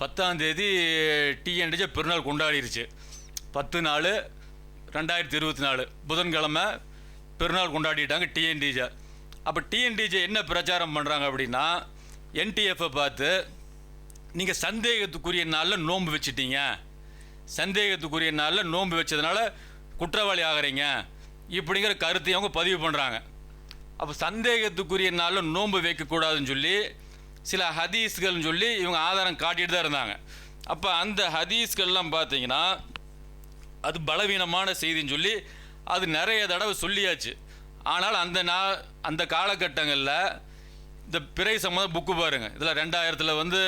பத்தாம் தேதி டிஎன்டிஜே பெருநாள் கொண்டாடிருச்சு. பத்து நாள் ரெண்டாயிரத்தி இருபத்தி நாலு புதன்கிழமை பெருநாள் கொண்டாடிட்டாங்க டிஎன்டிஜே அப்போ டிஎன்டிஜே என்ன பிரச்சாரம் பண்ணுறாங்க அப்படின்னா என்டிஎஃப்பை பார்த்து நீங்கள் சந்தேகத்துக்குரிய நாளில் நோன்பு வச்சுட்டீங்க. சந்தேகத்துக்குரிய நாளில் நோன்பு வச்சதுனால குற்றவாளி ஆகிறீங்க. இப்படிங்கிற கருத்தை அவங்க பதிவு பண்ணுறாங்க அப்போ சந்தேகத்துக்குரிய நாளில் நோன்பு வைக்கக்கூடாதுன்னு சொல்லி சில ஹதீஸ்கள்னு சொல்லி இவங்க ஆதாரம் காட்டிகிட்டு தான் இருந்தாங்க. அப்போ அந்த ஹதீஸ்கள்லாம் பார்த்தீங்கன்னா அது பலவீனமான செய்தின்னு சொல்லி அது நிறைய தடவை சொல்லியாச்சு. ஆனால் அந்த நா அந்த காலகட்டங்களில் இந்த பிறை சம்மந்த புக்கு பாருங்கள் இதில் ரெண்டாயிரத்தில் வந்து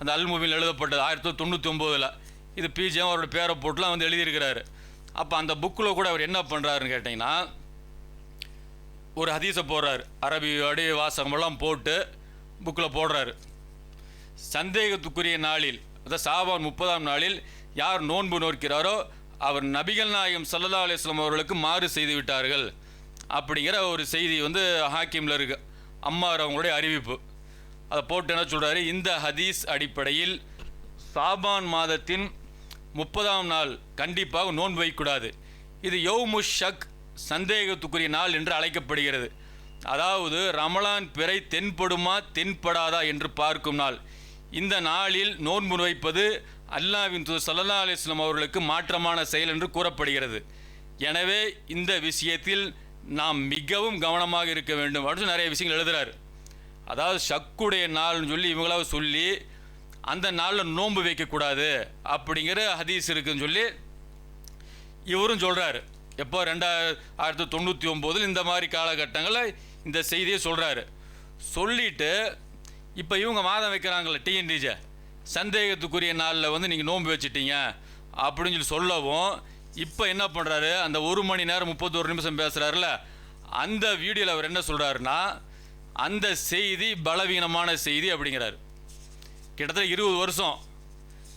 அந்த அல்முவியில் எழுதப்பட்டது ஆயிரத்தி தொண்ணூற்றி ஒம்போதில் இது பிஜிஎம் அவரோட பேரை போட்டுலாம் வந்து எழுதியிருக்கிறாரு. அப்போ அந்த புக்கில் கூட அவர் என்ன பண்ணுறாருன்னு கேட்டிங்கன்னா ஒரு ஹதீஸை போடுறாரு. அரபி அடி வாசகமெல்லாம் போட்டு புக்கில் போடுறாரு. சந்தேகத்துக்குரிய நாளில் அதாவது சாபான் முப்பதாம் நாளில் யார் நோன்பு நோக்கிறாரோ அவர் நபிகள் நாயகம் சல்லா அலிஸ்லாம் அவர்களுக்கு மாறு செய்து விட்டார்கள். அப்படிங்கிற ஒரு செய்தி வந்து ஹாக்கிமில் இருக்கு. அம்மார் அவங்களுடைய அறிவிப்பு. அதை போட்டு என்ன சொல்கிறாரு இந்த ஹதீஸ் அடிப்படையில் சாபான் மாதத்தின் முப்பதாம் நாள் கண்டிப்பாக நோன்பு வைக்கக்கூடாது இது யௌமுஷ் ஷக் சந்தேகத்துக்குரிய நாள் என்று அழைக்கப்படுகிறது. அதாவது ரமலான் பிறை தென்படுமா தென்படாதா என்று பார்க்கும் நாள். இந்த நாளில் நோன்பு வைப்பது அல்லாவின் தூதர் சல்லா அலிஸ்லாம் அவர்களுக்கு மாற்றமான செயல் என்று கூறப்படுகிறது. எனவே இந்த விஷயத்தில் நாம் மிகவும் கவனமாக இருக்க வேண்டும். அப்படின்னு நிறைய விஷயங்கள் எழுதுறாரு. அதாவது ஷக்குடைய நாள்னு சொல்லி இவங்களாவது சொல்லி அந்த நாளில் நோன்பு வைக்கக்கூடாது அப்படிங்கிற ஹதீஸ் இருக்குன்னு சொல்லி இவரும் சொல்கிறாரு எப்போ ரெண்டாயிரத்து தொண்ணூற்றி ஒம்போதில் இந்த மாதிரி காலகட்டங்களில் இந்த செய்தியை சொல்கிறாரு சொல்லிட்டு இப்போ இவங்க மாதம் வைக்கிறாங்களே டிஎன்டிஜே சந்தேகத்துக்குரிய நாளில் வந்து நீங்கள் நோன்பு வச்சுட்டீங்க அப்படின்னு சொல்லி சொல்லவும் இப்போ என்ன பண்ணுறாரு அந்த ஒரு மணி நேரம் முப்பத்தோரு நிமிஷம் பேசுகிறாருல அந்த வீடியோவில் அவர் என்ன சொல்கிறாருன்னா அந்த செய்தி பலவீனமான செய்தி அப்படிங்கிறாரு. கிட்டத்தட்ட இருபது வருஷம்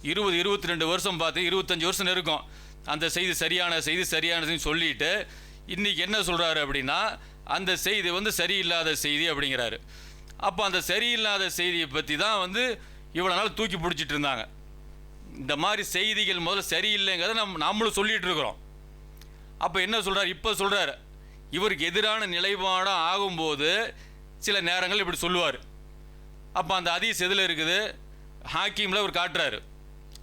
இருபது இருபத்தி ரெண்டு வருஷம் பார்த்து இருபத்தஞ்சி வருஷம் இருக்கும் அந்த செய்தி சரியான செய்தி சரியானதுன்னு சொல்லிட்டு இன்றைக்கி என்ன சொல்கிறாரு அப்படின்னா அந்த செய்தி வந்து சரியில்லாத செய்தி அப்படிங்கிறாரு. அப்போ அந்த சரியில்லாத செய்தியை பற்றி தான் வந்து இவ்வளோ நாள் தூக்கி பிடிச்சிட்டு இருந்தாங்க. இந்த மாதிரி செய்திகள் முதல்ல சரியில்லைங்கிறத நம்ம நம்மளும் சொல்லிகிட்டு இருக்கிறோம். அப்போ என்ன சொல்கிறார் இப்போ சொல்கிறார் இவருக்கு எதிரான நிலைப்பாடம் ஆகும்போது சில நேரங்கள் இப்படி சொல்லுவார். அப்போ அந்த அதீஸ் எதில் இருக்குது? ஹாக்கிமில் அவர் காட்டுறாரு.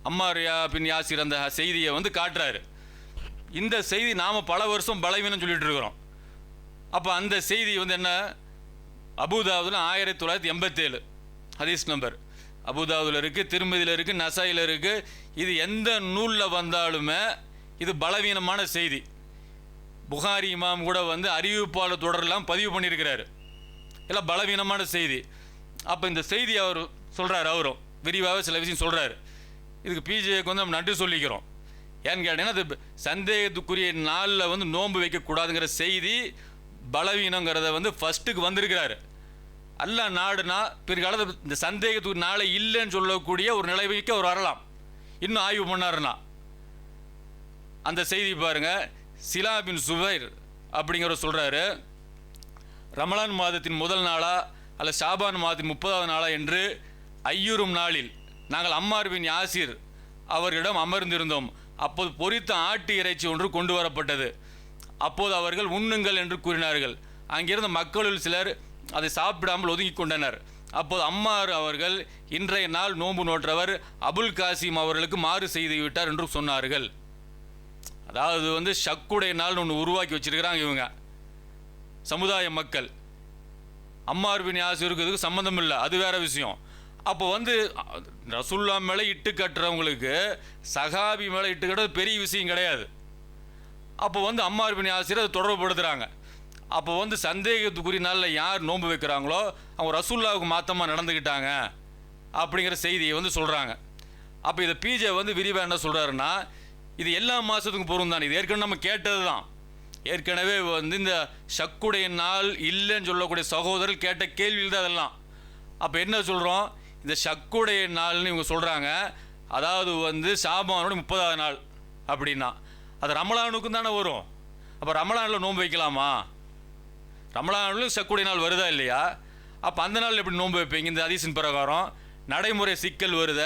அம்மாரியா பின் யாசிர் அந்த செய்தியை வந்து காட்டுறாரு. இந்த செய்தி நாம் பல வருஷம் பலவீனம் சொல்லிட்டு இருக்கிறோம். அப்போ அந்த செய்தி வந்து என்ன? அபுதாபுல ஆயிரத்தி தொள்ளாயிரத்தி எண்பத்தேழு. ஹதீஸ் நம்பர். அபுதாபுல இருக்குது திருமதியில் இருக்குது நசாயில் இருக்குது இது எந்த நூலில் வந்தாலுமே இது பலவீனமான செய்தி. புகாரி இமாம் கூட வந்து அறிவிப்பாளர் தொடரெல்லாம் பதிவு பண்ணியிருக்கிறாரு. எல்லாம் பலவீனமான செய்தி. அப்போ இந்த செய்தி அவர் சொல்கிறார் அவரும். விரிவாக சில விஷயம் சொல்கிறாரு இதுக்கு பிஜேக்கு வந்து நம்ம நன்றி சொல்லிக்கிறோம். ஏன்னு கேட்டீங்கன்னா அது சந்தேகத்துக்குரிய நாளில் வந்து நோன்பு வைக்கக்கூடாதுங்கிற செய்தி பலவீனங்கிறத வந்து ஃபஸ்ட்டுக்கு வந்திருக்கிறாரு. அல்ல நாடுனா பிற்காலத்தில் இந்த சந்தேகத்துக்கு நாளை இல்லைன்னு சொல்லக்கூடிய ஒரு நிலைமைக்கு அவர் வரலாம். இன்னும் ஆய்வு பண்ணாருன்னா. அந்த செய்தி பாருங்கள் சிலா பின் சுபைர் அப்படிங்கிற சொல்கிறாரு ரமலான் மாதத்தின் முதல் நாளா அல்ல ஷாபான் மாதத்தின் முப்பதாவது நாளா என்று ஐயூறும் நாளில் நாங்கள் அம்மார் பின் யாசிர் அவர்களிடம் அமர்ந்திருந்தோம். அப்போது பொரித்த ஆட்டு இறைச்சி ஒன்று கொண்டு வரப்பட்டது. அப்போது அவர்கள் உண்ணுங்கள் என்று கூறினார்கள். அங்கிருந்த மக்களுள் சிலர் அதை சாப்பிடாமல் ஒதுங்கி கொண்டனர். அப்போது அம்மார் அவர்கள் இன்றைய நாள் நோன்பு நோற்றவர் அபுல் காசிம் அவர்களுக்கு மாறு செய்து விட்டார் என்று சொன்னார்கள். அதாவது வந்து ஷக்குடைய நாள் ஒன்று உருவாக்கி வச்சிருக்கிறாங்க இவங்க. சமுதாய மக்கள். அம்மார் பின் யாசிருக்கு இதுக்கு சம்மந்தம் இல்லை. அது வேற விஷயம். அப்போ வந்து ரசுல்லா மேலே இட்டு கட்டுறவங்களுக்கு சகாபி மேலே இட்டு கட்டுறது பெரிய விஷயம் கிடையாது. அப்போ வந்து அம்மார் பின் ஆசிரியர் அதை தொடர்புபடுத்துகிறாங்க அப்போ வந்து சந்தேகத்துக்குரிய நாளில் யார் நோன்பு வைக்கிறாங்களோ அவங்க ரசுல்லாவுக்கு மாத்தமாக நடந்துக்கிட்டாங்க அப்படிங்கிற செய்தியை வந்து சொல்கிறாங்க அப்போ இதை பிஜே வந்து விரிவாக என்ன சொல்கிறாருன்னா இது எல்லா மாதத்துக்கும் பொருந்தும் தான். இது ஏற்கனவே நம்ம கேட்டது தான் ஏற்கனவே வந்து இந்த சக்குடைய நாள் இல்லைன்னு சொல்லக்கூடிய சகோதரர் கேட்ட கேள்வியில் தான் அதெல்லாம். அப்போ என்ன சொல்கிறோம் இந்த ஷக்குடைய நாள்னு இவங்க சொல்கிறாங்க அதாவது வந்து ஷாபானோட முப்பதாவது நாள் அப்படின்னா. அது ரமலானுக்கும் தானே வரும். அப்போ ரமலானில் நோன்பு வைக்கலாமா? ரமலானிலும் சக்குடைய நாள் வருதா இல்லையா? அப்போ அந்த நாள் எப்படி நோன்பு வைப்பீங்க? இந்த ஹதீஸின் பிரகாரம். நடைமுறை சிக்கல் வருத?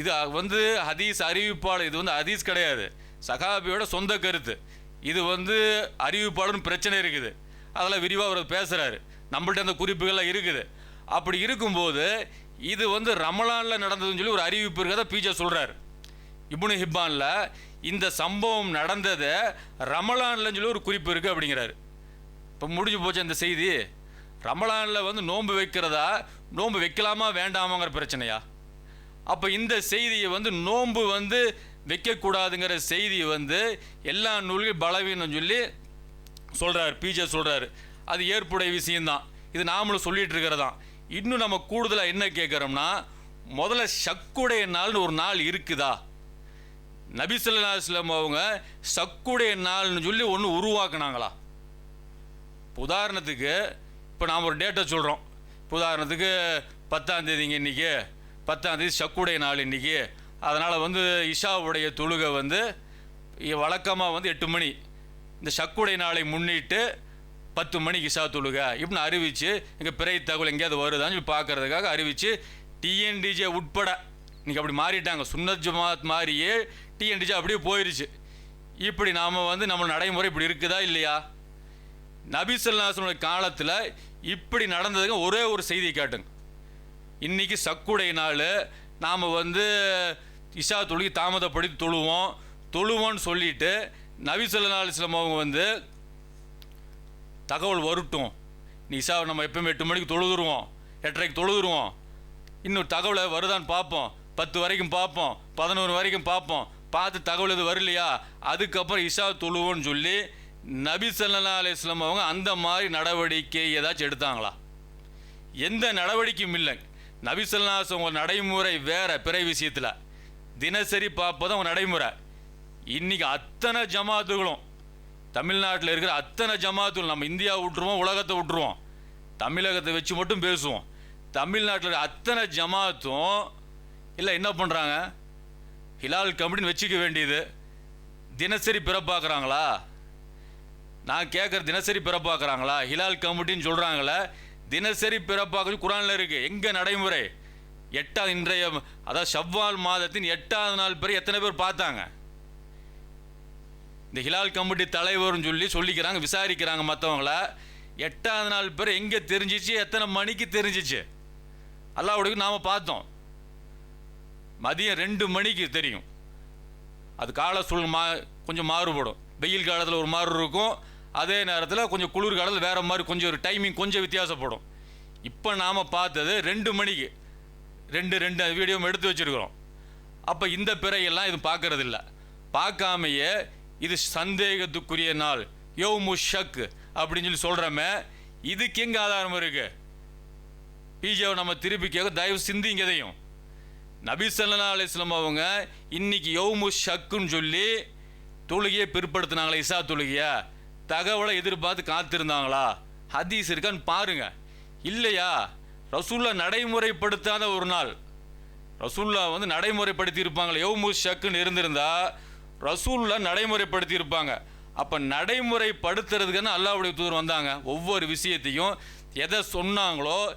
இது வந்து ஹதீஸ் அறிவிப்பாளர் இது வந்து ஹதீஸ் கிடையாது. சகாபியோட சொந்த கருத்து. இது வந்து அறிவிப்பாளர்னு பிரச்சனை இருக்குது. அதெல்லாம் விரிவாக அவர் பேசுகிறாரு நம்மள்ட்ட அந்த குறிப்புகள்லாம் இருக்குது. அப்படி இருக்கும்போது இது வந்து ரமலானில் நடந்ததுன்னு சொல்லி ஒரு அறிவிப்பு இருக்கிறத பீஜா சொல்கிறார் இபுனு ஹிப்பானில் இந்த சம்பவம் நடந்ததை ரமலான்லன்னு சொல்லி ஒரு குறிப்பு இருக்குது அப்படிங்கிறாரு. இப்போ முடிஞ்சு போச்சு அந்த செய்தி. ரமலானில் வந்து நோன்பு வைக்கிறதா? நோன்பு வைக்கலாமா வேண்டாமாங்கிற பிரச்சனையா? அப்போ இந்த செய்தியை வந்து நோன்பு வந்து வைக்கக்கூடாதுங்கிற செய்தி வந்து எல்லா நூல்கள் பலவீனம் சொல்லி சொல்கிறார் பிஜே சொல்கிறாரு அது ஏற்புடைய விஷயந்தான் இது நாமளும் சொல்லிகிட்டு இருக்கிறதான் இன்னும் நம்ம கூடுதலாக என்ன கேட்குறோம்னா முதல்ல சக்குடைய நாள்னு ஒரு நாள் இருக்குதா? நபி ஸல்லல்லாஹு அவங்க சக்குடைய நாள்னு சொல்லி ஒன்று உருவாக்குனாங்களா? உதாரணத்துக்கு இப்போ நாம் ஒரு டேட்டை சொல்கிறோம் இப்போ உதாரணத்துக்கு பத்தாந்தேதிங்க இன்றைக்கி பத்தாந்தேதி சக்குடைய நாள் இன்றைக்கி அதனால் வந்து இஷாவுடைய தொழுகை வந்து வழக்கமாக வந்து எட்டு மணி. இந்த சக்குடைய நாளை முன்னிட்டு பத்து மணிக்கு இஷா இப்படின்னு அறிவித்து எங்கள் பிறை தகவல் எங்கேயாவது வருதான்னு சொல்லி பார்க்கறதுக்காக அறிவித்து டிஎன்டிஜே உட்பட இன்றைக்கி அப்படி மாறிட்டாங்க. சுன்னத் ஜமாத் மாறியே டிஎன்டிஜே அப்படியே போயிடுச்சு இப்படி நாம் வந்து நம்ம நடைமுறை இப்படி இருக்குதா இல்லையா? நபிசல்லாசனுடைய காலத்தில் இப்படி நடந்ததுங்க ஒரே ஒரு செய்தி காட்டுங்க. இன்றைக்கி சக்குடைய நாள் நாம் வந்து இஷா தொழுகி தாமதப்படுத்தி தொழுவோம். தொழுவோன்னு சொல்லிட்டு நபி ஸல்லல்லாஹு அவங்க வந்து தகவல் வரட்டும். நீ சார் நம்ம எப்பவுமே எட்டு மணிக்கு தொழுதுருவோம். எட்டரைக்கு தொழுதுருவோம். இன்னும் தகவலை வருதான்னு பார்ப்போம். பத்து வரைக்கும் பார்ப்போம். பதினோரு வரைக்கும் பார்ப்போம். பார்த்து தகவல் எது வரலையா? அதுக்கப்புறம் இஷா தொழுவோன்னு சொல்லி நபி சல்லா அலிஸ்லாம் அவங்க அந்த மாதிரி நடவடிக்கை ஏதாச்சும் எடுத்தாங்களா? எந்த நடவடிக்கையும் இல்லை. நபி ஸல்லல்லாஹு அலைஹி உங்க நடைமுறை வேற பிற விஷயத்தில். தினசரி பார்ப்பது அவங்க நடைமுறை. இன்னைக்கு அத்தனை ஜமாத்துகளும் தமிழ்நாட்டில் இருக்கிற அத்தனை ஜமாத்துகள் நம்ம இந்தியா விட்டுருவோம் உலகத்தை விட்டுருவோம். தமிழகத்தை வச்சு மட்டும் பேசுவோம். தமிழ்நாட்டில் இருக்கிற அத்தனை ஜமாத்தும் இல்லை என்ன பண்ணுறாங்க ஹிலால் கமிட்டின்னு வச்சுக்க வேண்டியது. தினசரி பிறப்பாக்குறாங்களா? நான் கேட்குற தினசரி பிறப்பாக்குறாங்களா? ஹிலால் கமிட்டின்னு சொல்கிறாங்களே தினசரி பிறப்பாக்கு குரானில் இருக்குது எங்கே நடைமுறை? எட்டாவது இன்றைய அதாவது செவ்வால் மாதத்தின் எட்டாவது நாள் பேர் எத்தனை பேர் பார்த்தாங்க? இந்த ஹிலால் கமிட்டி தலைவர்னு சொல்லி சொல்லிக்கிறாங்க விசாரிக்கிறாங்க மற்றவங்கள எட்டாவது நாள் பேர் எங்கே தெரிஞ்சிச்சு? எத்தனை மணிக்கு தெரிஞ்சிச்சு? அல்லாவுடைய நாம் பார்த்தோம். மதியம் ரெண்டு மணிக்கு தெரியும். அது கால சூழல் மா கொஞ்சம் மாறுபடும். வெயில் காலத்தில் ஒரு மாதிரி இருக்கும். அதே நேரத்தில் கொஞ்சம் குளிர் காலத்தில் வேறு மாதிரி கொஞ்சம் ஒரு டைமிங் கொஞ்சம் வித்தியாசப்படும். இப்போ நாம் பார்த்தது ரெண்டு மணிக்கு. ரெண்டு ரெண்டு வீடியோவும் எடுத்து வச்சுருக்கிறோம். அப்போ இந்த பிறையெல்லாம் இது பார்க்குறதில்ல. பார்க்காமையே இது சந்தேகத்துக்குரிய நாள். யோ முஷக் அப்படின்னு சொல்லி சொல்கிறோமே இதுக்கு எங்கே ஆதாரம் இருக்குது பிஜேவை நம்ம திருப்பி கேட்க தயவு சிந்திங்க இதையும் நபி ஸல்லல்லாஹு அவங்க இன்னைக்கு யௌமு ஷக்குன்னு சொல்லி தொழுகையை பிற்படுத்தினாங்களா? இசா தொழுகையா. தகவலை எதிர்பார்த்து காத்திருந்தாங்களா? ஹதீஸ் இருக்கான்னு பாருங்க. இல்லையா? ரசூல்லா நடைமுறைப்படுத்தாத ஒரு நாள். ரசூல்லா வந்து நடைமுறைப்படுத்தி இருப்பாங்களே யௌமு ஷக்குன்னு இருந்திருந்தா ரசூல்லா நடைமுறைப்படுத்தி இருப்பாங்க அப்போ நடைமுறைப்படுத்துறதுக்குன்னு அல்லாவுடைய தூதர் வந்தாங்க. ஒவ்வொரு விஷயத்தையும் எதை சொன்னாங்களோ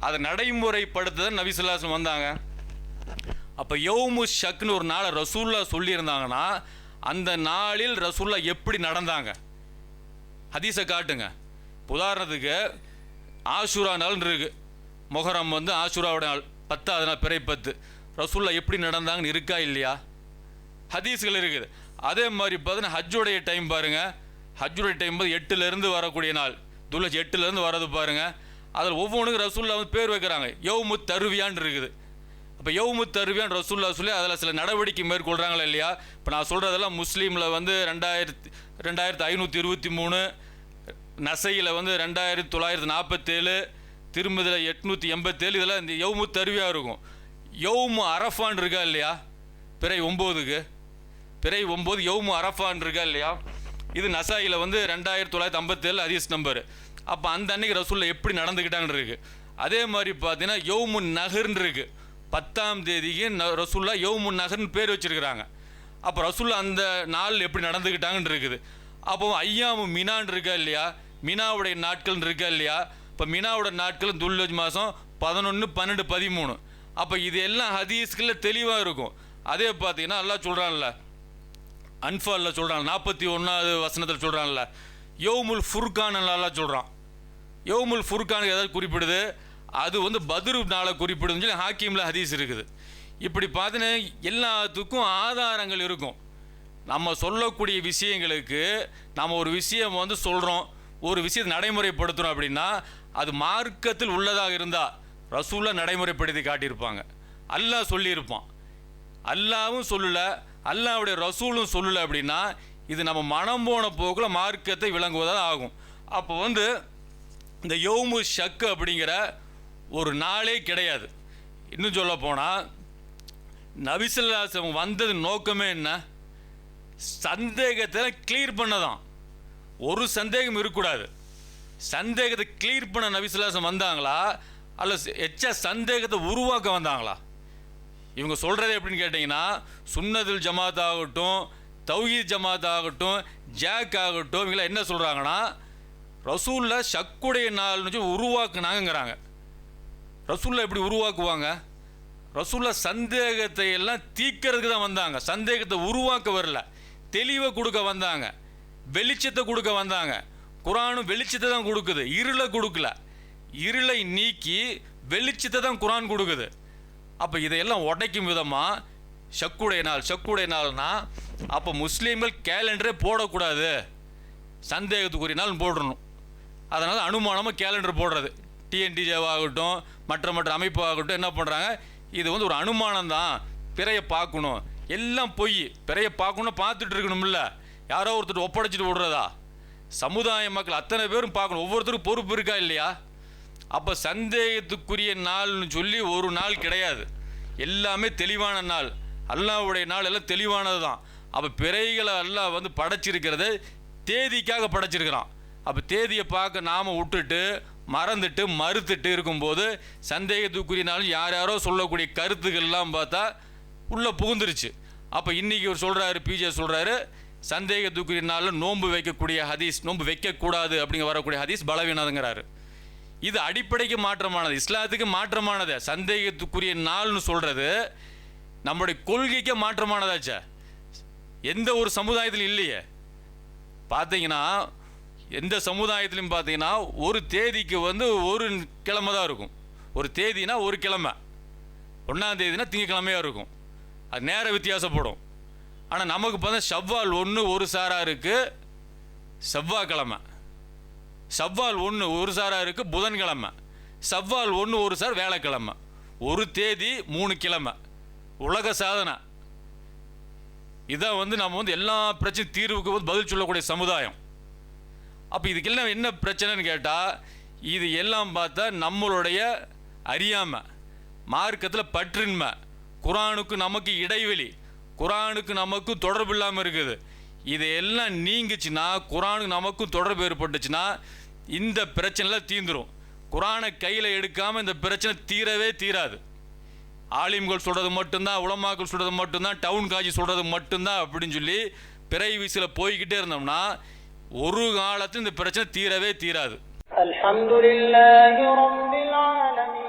அதை நடைமுறைப்படுத்த நபி வந்தாங்க. அப்போ யௌமு ஷக்னு ஒரு நாளை ரசூல்லா சொல்லியிருந்தாங்கன்னா அந்த நாளில் ரசூல்லா எப்படி நடந்தாங்க? ஹதீஸை காட்டுங்க. உதாரணத்துக்கு ஆஷுரா நாள்னு இருக்கு. மொஹரம் வந்து ஆஷுராவோட நாள் பத்தாவது நாள் பிறை பத்து. ரசூல்லா எப்படி நடந்தாங்கன்னு இருக்கா இல்லையா? ஹதீஸ்கள் இருக்குது. அதே மாதிரி பார்த்தீங்கன்னா ஹஜ்ஜுடைய டைம் பாருங்கள் ஹஜ்ஜுடைய டைம் போது எட்டுலேருந்து வரக்கூடிய நாள். துல்லஜ் எட்டுலேருந்து வர்றது பாருங்கள் அதில் ஒவ்வொன்றுக்கும் ரசூல்லா வந்து பேர் வைக்கிறாங்க. யவ்மு தருவியான்னு இருக்குது. அப்போ யவ்மு தருவியான் ரசூல்லா சொல்லி அதில் சில நடவடிக்கை மேற்கொள்கிறாங்களா இல்லையா? இப்போ நான் சொல்கிறதெல்லாம் முஸ்லீமில் வந்து ரெண்டாயிரத்தி ரெண்டாயிரத்தி ஐநூற்றி இருபத்தி மூணு நசையில் வந்து ரெண்டாயிரத்தி தொள்ளாயிரத்தி நாற்பத்தேழு திரும்பதில் எட்நூற்றி எண்பத்தேழு இதெல்லாம் இந்த யவ்மு தருவியாக இருக்கும். யௌமு அரஃபான் இருக்கா இல்லையா? பிறை ஒம்போதுக்கு. பிறை ஒம்பது யவுமு அரஃபான் இருக்கா இல்லையா? இது நசாயில் வந்து ரெண்டாயிரத்தி தொள்ளாயிரத்தி ஐம்பத்தேழு ஹதீஸ் நம்பர். அப்போ அந்த அன்னைக்கு ரசூலில் எப்படி நடந்துக்கிட்டான்னு இருக்குது அதே மாதிரி பார்த்தீங்கன்னா யௌமு நகர்ன்னு இருக்கு. பத்தாம் தேதிக்கு ந- ரசூல்லா யௌமு நகர்னு பேர் வச்சிருக்கிறாங்க. அப்போ ரசூல்லா அந்த நாள் எப்படி நடந்துக்கிட்டாங்கன்னு இருக்குது. அப்போ ஐயாமு மினான் இருக்கா இல்லையா? மினாவுடைய நாட்கள்னு இருக்கா இல்லையா? இப்போ மினாவோட நாட்கள் துல்லஜ் மாதம் பதினொன்று பன்னெண்டு பதிமூணு. அப்போ இது எல்லாம் ஹதீஸ்களில் தெளிவாக இருக்கும். அதே பார்த்தீங்கன்னா எல்லாம் சொல்கிறான்ல அன்ஃபாலில் சொல்கிறான் நாற்பத்தி ஒன்றாவது வசனத்தில் சொல்கிறான்ல யோமுல் ஃபுர்கான் நல்லா சொல்கிறான் யோமுல் ஃபுர்கானுக்கு ஏதாவது குறிப்பிடுது? அது வந்து பத்ரு நாளை குறிப்பிடுதுன்னு சொல்லி ஹாக்கிமில் ஹதீஸ் இருக்குது. இப்படி பார்த்தீங்கன்னா எல்லாத்துக்கும் ஆதாரங்கள் இருக்கும். நம்ம சொல்லக்கூடிய விஷயங்களுக்கு நம்ம ஒரு விஷயம் வந்து சொல்கிறோம் ஒரு விஷயத்தை நடைமுறைப்படுத்துகிறோம் அப்படின்னா அது மார்க்கத்தில் உள்ளதாக இருந்தால் ரசூலாக நடைமுறைப்படுத்தி காட்டியிருப்பாங்க. அல்லாஹ் சொல்லியிருப்பான். அல்லாவும் சொல்லல அல்லாவுடைய ரசூலும் சொல்லலை அப்படின்னா இது நம்ம மனம் போன போக்கில் மார்க்கத்தை விளங்குவதாக ஆகும். அப்போ வந்து இந்த யோமு ஷக்கு அப்படிங்கிற ஒரு நாளே கிடையாது. இன்னும் சொல்ல போனால் நபிசல்லாசம் வந்தது நோக்கமே என்ன? சந்தேகத்தை கிளியர் பண்ணதான். ஒரு சந்தேகம் இருக்கக்கூடாது. சந்தேகத்தை கிளியர் பண்ண நபிசுல்லாசம் வந்தாங்களா? அல்ல எச்ச சந்தேகத்தை உருவாக்க வந்தாங்களா? இவங்க சொல்கிறது எப்படின்னு கேட்டிங்கன்னா சுன்னதுல் ஜமாத் ஆகட்டும் தௌஹீத் ஜமாத் ஆகட்டும் ஜாக் ஆகட்டும் இவங்களாம் என்ன சொல்கிறாங்கன்னா ரசூலில் ஷக்குடைய நாள்னு வச்சு உருவாக்குனாங்கங்கிறாங்க. ரசூலில் எப்படி உருவாக்குவாங்க? ரசூலில் சந்தேகத்தை எல்லாம் தீக்கிறதுக்கு தான் வந்தாங்க. சந்தேகத்தை உருவாக்க வரல. தெளிவை கொடுக்க வந்தாங்க. வெளிச்சத்தை கொடுக்க வந்தாங்க. குரானும் வெளிச்சத்தை தான் கொடுக்குது. இருளை கொடுக்கல. இருளை நீக்கி வெளிச்சத்தை தான் குரான் கொடுக்குது. அப்போ இதையெல்லாம் உடைக்கும் விதமாக ஷக்குடைய நாள் ஷக்குடைய நாள்னா அப்போ முஸ்லீம்கள் கேலண்டரே போடக்கூடாது. சந்தேகத்துக்குரிய நாள் போடணும். அதனால் அனுமானமாக கேலண்டர் போடுறது. டிஎன்டிஜேவாகட்டும் மற்ற மற்ற அமைப்பாகட்டும் என்ன பண்ணுறாங்க இது வந்து ஒரு அனுமானம் தான். பிறையை பார்க்கணும். எல்லாம் பொய். பிறையை பார்க்கணும் பார்த்துட்டு இருக்கணும்ல. யாரோ ஒருத்தர் ஒப்படைச்சிட்டு விடுறதா சமுதாய மக்கள் அத்தனை பேரும் பார்க்கணும். ஒவ்வொருத்தருக்கும் பொறுப்பு இருக்கா இல்லையா? அப்போ சந்தேகத்துக்குரிய நாள்னு சொல்லி ஒரு நாள் கிடையாது. எல்லாமே தெளிவான நாள். அல்லாவுடைய நாள் எல்லாம் தெளிவானது தான். அப்போ பிறைகளை எல்லாம் வந்து படைச்சிருக்கிறது தேதிக்காக படைச்சிருக்கிறான். அப்போ தேதியை பார்க்க நாம் விட்டுட்டு மறந்துட்டு மறுத்துட்டு இருக்கும்போது சந்தேகத்துக்குரிய நாள் யார் யாரோ சொல்லக்கூடிய கருத்துக்கள்லாம் பார்த்தா உள்ளே புகுந்துருச்சு. அப்போ இன்றைக்கி ஒரு சொல்கிறாரு பிஜே சொல்கிறாரு சந்தேகத்துக்குரிய நாளில் நோன்பு வைக்கக்கூடிய ஹதீஸ் நோன்பு வைக்கக்கூடாது அப்படிங்க வரக்கூடிய ஹதீஸ் பலவீனதுங்கிறாரு. இது அடிப்படைக்கு மாற்றமானது இஸ்லாத்துக்கு மாற்றமானது. சந்தேகத்துக்குரிய நாள்னு சொல்கிறது நம்முடைய கொள்கைக்கு மாற்றமானதாச்சே. எந்த ஒரு சமுதாயத்திலும் இல்லையே. பார்த்தீங்கன்னா எந்த சமுதாயத்திலையும் பார்த்தீங்கன்னா ஒரு தேதிக்கு வந்து ஒரு கிழமை தான் இருக்கும். ஒரு தேதினா ஒரு கிழமை. ஒன்றாம் தேதினா திங்கக்கிழமையாக இருக்கும். அது நேர வித்தியாசப்படும். ஆனால் நமக்கு பார்த்தா செவ்வால் ஒன்று ஒரு சாராக இருக்குது செவ்வாய்க்கிழமை. செவ்வால் ஒன்று ஒரு சாராக இருக்குது புதன்கிழமை. செவ்வால் ஒன்று ஒரு சார் வேலைக்கிழமை. ஒரு தேதி மூணு கிழமை. உலக சாதனை. இதான் வந்து நம்ம வந்து எல்லா பிரச்சனையும் தீர்வுக்கு வந்து பதில் சொல்லக்கூடிய சமுதாயம். அப்போ இதுக்கெல்லாம் என்ன பிரச்சனைன்னு கேட்டால் இது எல்லாம் பார்த்தா நம்மளுடைய அறியாமை. மார்க்கத்தில் பற்றின்மை. குரானுக்கு நமக்கு இடைவெளி. குரானுக்கு நமக்கு தொடர்பு இல்லாமல் இருக்குது. இதையெல்லாம் நீங்கிச்சுன்னா குரானுக்கு நமக்கும் தொடர்பு ஏற்பட்டுச்சுன்னா இந்த பிரச்சனைலாம் தீந்துடும் குரானை கையில் எடுக்காமல் இந்த பிரச்சனை தீரவே தீராது. ஆலிம்கள் சொல்கிறது மட்டும்தான் உளமாக்கள் சொல்கிறது மட்டும்தான் டவுன் காட்சி சொல்கிறது மட்டும்தான் அப்படின்னு சொல்லி பிறை வீசில் போய்கிட்டே இருந்தோம்னா ஒரு காலத்தில் இந்த பிரச்சனை தீரவே தீராது. அலமதுல்லாஹி ரப்பில் ஆலமீன்.